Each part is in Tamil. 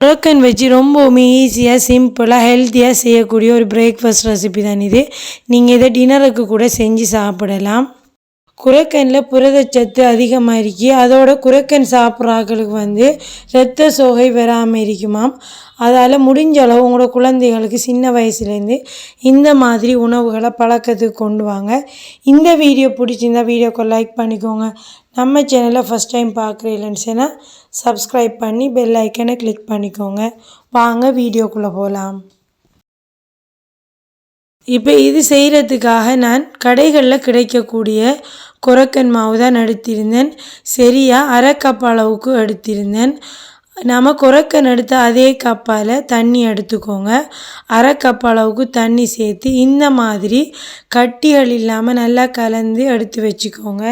ப்ரோக்கன் வச்சு ரொம்பவுமே ஈஸியாக சிம்பிளாக ஹெல்த்தியாக செய்யக்கூடிய ஒரு பிரேக்ஃபாஸ்ட் ரெசிபி தான் இது. நீங்கள் இதை டின்னருக்கு கூட செஞ்சு சாப்பிடலாம். குரக்கனில் புரதச்சத்து அதிகமாக இருக்கு அதோட குரக்கன் சாப்பிட்றாக்களுக்கு வந்து இரத்த சோகை வராமல் இருக்குமாம். அதால் முடிஞ்ச அளவு உங்களோட குழந்தைகளுக்கு சின்ன வயசுலேருந்து இந்த மாதிரி உணவுகளை பழக்கத்துக்கு கொண்டு வாங்க. இந்த வீடியோ பிடிச்சிருந்தா வீடியோக்கு லைக் பண்ணிக்கோங்க. நம்ம சேனலை ஃபஸ்ட் டைம் பார்க்குறீங்களேன்னு சொன்னால் சப்ஸ்கிரைப் பண்ணி பெல் ஐக்கனை கிளிக் பண்ணிக்கோங்க. வாங்க வீடியோக்குள்ளே போகலாம். இப்போ இது செய்கிறதுக்காக நான் கடைகளில் கிடைக்கக்கூடிய குரக்கன் மாவு தான் எடுத்திருந்தேன். சரியாக அரை கப் அளவுக்கு எடுத்திருந்தேன். நம்ம குரக்கன் எடுத்த அதே கப்பால் தண்ணி எடுத்துக்கோங்க. அரை கப் அளவுக்கு தண்ணி சேர்த்து இந்த மாதிரி கட்டிகள் இல்லாமல் நல்லா கலந்து எடுத்து வச்சுக்கோங்க.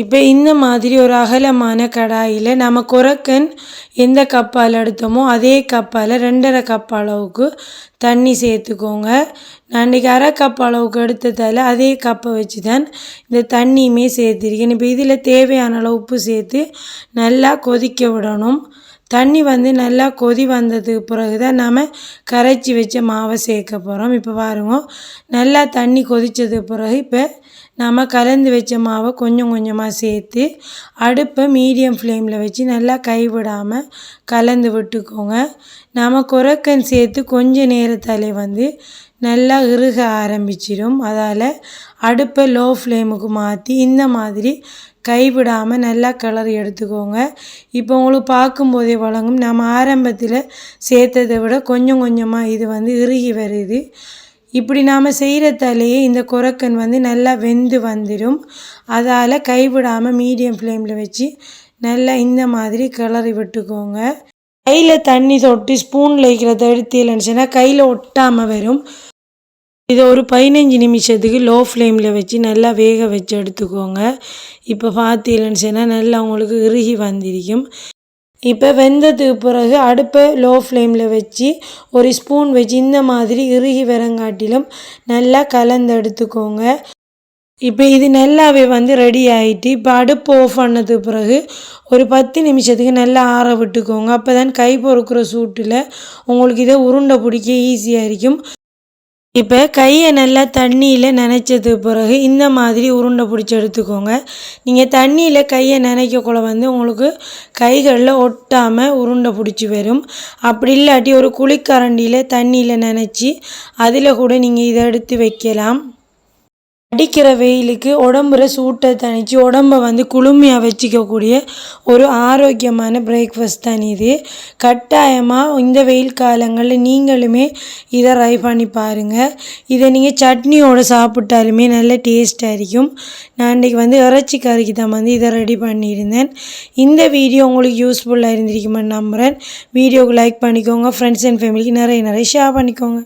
இப்போ இந்த மாதிரி ஒரு அகலமான கடாயில் நம்ம குரக்கன் எந்த கப்பால் எடுத்தோமோ அதே கப்பால் ரெண்டரை கப் அளவுக்கு தண்ணி சேர்த்துக்கோங்க. நான் இன்றைக்கி அரை கப் அளவுக்கு எடுத்ததால் அதே கப்பை வச்சு தான் இந்த தண்ணியுமே சேர்த்துருக்கேன். இப்போ இதில் தேவையான அளவு உப்பு சேர்த்து நல்லா கொதிக்க விடணும். தண்ணி வந்து நல்லா கொதி வந்ததுக்கு பிறகு தான் நாம் கரைச்சி வச்ச மாவை சேர்க்க போகிறோம் இப்போ பாருங்க நல்லா தண்ணி கொதித்ததுக்கு பிறகு இப்போ நாம் கலந்து வச்ச மாவை கொஞ்சம் கொஞ்சமாக சேர்த்து அடுப்பை மீடியம் ஃப்ளேமில் வச்சு நல்லா கைவிடாமல் கலந்து விட்டுக்கோங்க. நாம் குரக்கன் சேர்த்து கொஞ்ச நேரத்தாலே வந்து நல்லா இறுக ஆரம்பிச்சிடும் அதால் அடுப்பை லோ ஃப்ளேமுக்கு மாற்றி இந்த மாதிரி கைவிடாமல் நல்லா கிளறி எடுத்துக்கோங்க. இப்போ உங்களுக்கு பார்க்கும்போதே வழங்கும். நம்ம ஆரம்பத்தில் சேர்த்ததை விட கொஞ்சம் கொஞ்சமாக இது வந்து இறுகி வருது. இப்படி நாம் செய்கிறதாலேயே இந்த குரக்கன் வந்து நல்லா வெந்து வந்துடும் அதால் கைவிடாமல் மீடியம் ஃப்ளேமில் வச்சு நல்லா இந்த மாதிரி கிளறி விட்டுக்கோங்க. கையில் தண்ணி தொட்டு ஸ்பூனில் வைக்கிறத எடுத்து இல்லைன்னு கையில் ஒட்டாமல் வரும். இதை ஒரு பதினஞ்சு நிமிஷத்துக்கு லோ ஃப்ளேமில் வச்சு நல்லா வேக வச்சு எடுத்துக்கோங்க. இப்போ பார்த்தீங்கன்னு சொன்னால் நல்லா உங்களுக்கு இறுகி வந்திருக்கும். இப்போ வெந்ததுக்கு பிறகு அடுப்பை லோ ஃப்ளேமில் வச்சு ஒரு ஸ்பூன் வச்சு இந்த மாதிரி இறுகி வரங்காட்டிலும் நல்லா கலந்து எடுத்துக்கோங்க. இப்போ இது நல்லாவே வந்து ரெடி ஆகிட்டு இப்போ அடுப்பு ஆஃப் பண்ணது பிறகு ஒரு பத்து நிமிஷத்துக்கு நல்லா ஆற விட்டுக்கோங்க. அப்போ தான் கை பொறுக்கிற சூட்டில் உங்களுக்கு இதை உருண்டை பிடிக்க ஈஸியாக இருக்கும். இப்போ கையை நல்லா தண்ணியில் நனைச்சது பிறகு இந்த மாதிரி உருண்டை பிடிச்சி எடுத்துக்கோங்க. நீங்கள் தண்ணியில் கையை நினைக்கக்குள்ள வந்து உங்களுக்கு கைகளில் ஒட்டாமல் உருண்டை பிடிச்சி வரும். அப்படி இல்லாட்டி ஒரு குளிக்கரண்டியில் தண்ணியில் நினச்சி அதில் கூட நீங்கள் இதை எடுத்து வைக்கலாம். அடிக்கிற வெயிலுக்கு உடம்புல சூட்டை தணித்து உடம்பை வந்து குளுமையாக வச்சுக்கக்கூடிய ஒரு ஆரோக்கியமான பிரேக்ஃபாஸ்ட் தான் இது. கட்டாயமாக இந்த வெயில் காலங்களில் நீங்களுமே இதை ட்ரை பண்ணி பாருங்கள் இதை நீங்கள் சட்னியோடு சாப்பிட்டாலுமே நல்ல டேஸ்ட்டாக இருக்கும். நான் இன்றைக்கி வந்து இறைச்சி கறிக்கு தான் வந்து இதை ரெடி பண்ணியிருந்தேன். இந்த வீடியோ உங்களுக்கு யூஸ்ஃபுல்லாக இருந்திருக்குமென்னு நம்புகிறேன் வீடியோவுக்கு லைக் பண்ணிக்கோங்க. ஃப்ரெண்ட்ஸ் அண்ட் ஃபேமிலிக்கு நிறைய நிறைய ஷேர் பண்ணிக்கோங்க.